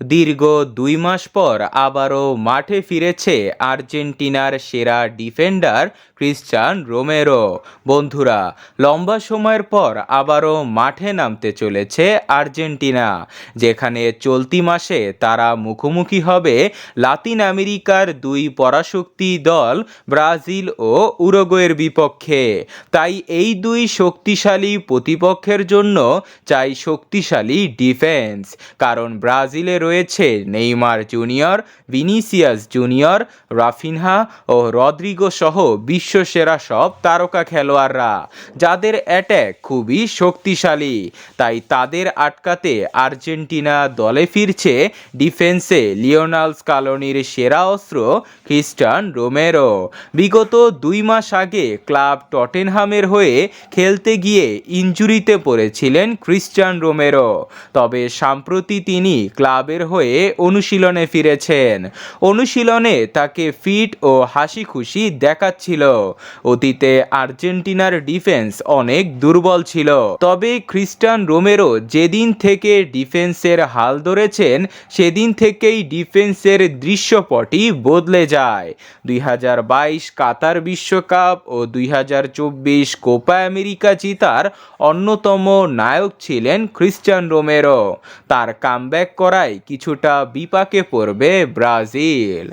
দীর্ঘ দুই মাস পর আবারও মাঠে ফিরেছে আর্জেন্টিনার সেরা ডিফেন্ডার ক্রিশ্চান রোমেরো। বন্ধুরা, লম্বা সময়ের পর আবারও মাঠে নামতে চলেছে আর্জেন্টিনা, যেখানে চলতি মাসে তারা মুখোমুখি হবে লাতিন আমেরিকার দুই পরাশক্তি দল ব্রাজিল ও উরুগুয়ের বিপক্ষে। তাই এই দুই শক্তিশালী প্রতিপক্ষের জন্য চাই শক্তিশালী ডিফেন্স, কারণ ব্রাজিলে রয়েছে Neymar junior, Vinicius junior, Raphinha ও রদ্রিগো সহ বিশ্বসেরা সব তারকা খেলোয়াড়রা, যাদের অ্যাট্যাক খুবই শক্তিশালী। তাই তাদের আটকাতে আর্জেন্টিনা দলে ফিরছে ডিফেন্সে লিওনাল স্কালোনির সেরা অস্ত্র খ্রিস্টান রোমেরো। বিগত দুই মাস আগে ক্লাব টটেনহামের হয়ে খেলতে গিয়ে ইঞ্জুরিতে পড়েছিলেন ক্রিস্টান রোমেরো। তবে সম্প্রতি তিনি ক্লাবের হয়ে অনুশীলনে ফিরেছেন। অনুশীলনে তাকে ফিট ও হাসি খুশি দেখাচ্ছিল। অতীতে আর্জেন্টিনার ডিফেন্স অনেক দুর্বল ছিল। তবে খ্রিস্টান রোমেরো যেদিন থেকে ডিফেন্সের হাল ধরেছেন, সেদিন থেকেই ডিফেন্সের দৃশ্যপটই বদলে যায়। দুই হাজার বাইশ কাতার বিশ্বকাপ ও দুই হাজার চব্বিশ কোপা আমেরিকা জিতার অন্যতম নায়ক ছিলেন খ্রিস্টান রোমেরো। তার কামব্যাক করায় কিছুটা বিপাকে পড়বে ব্রাজিল।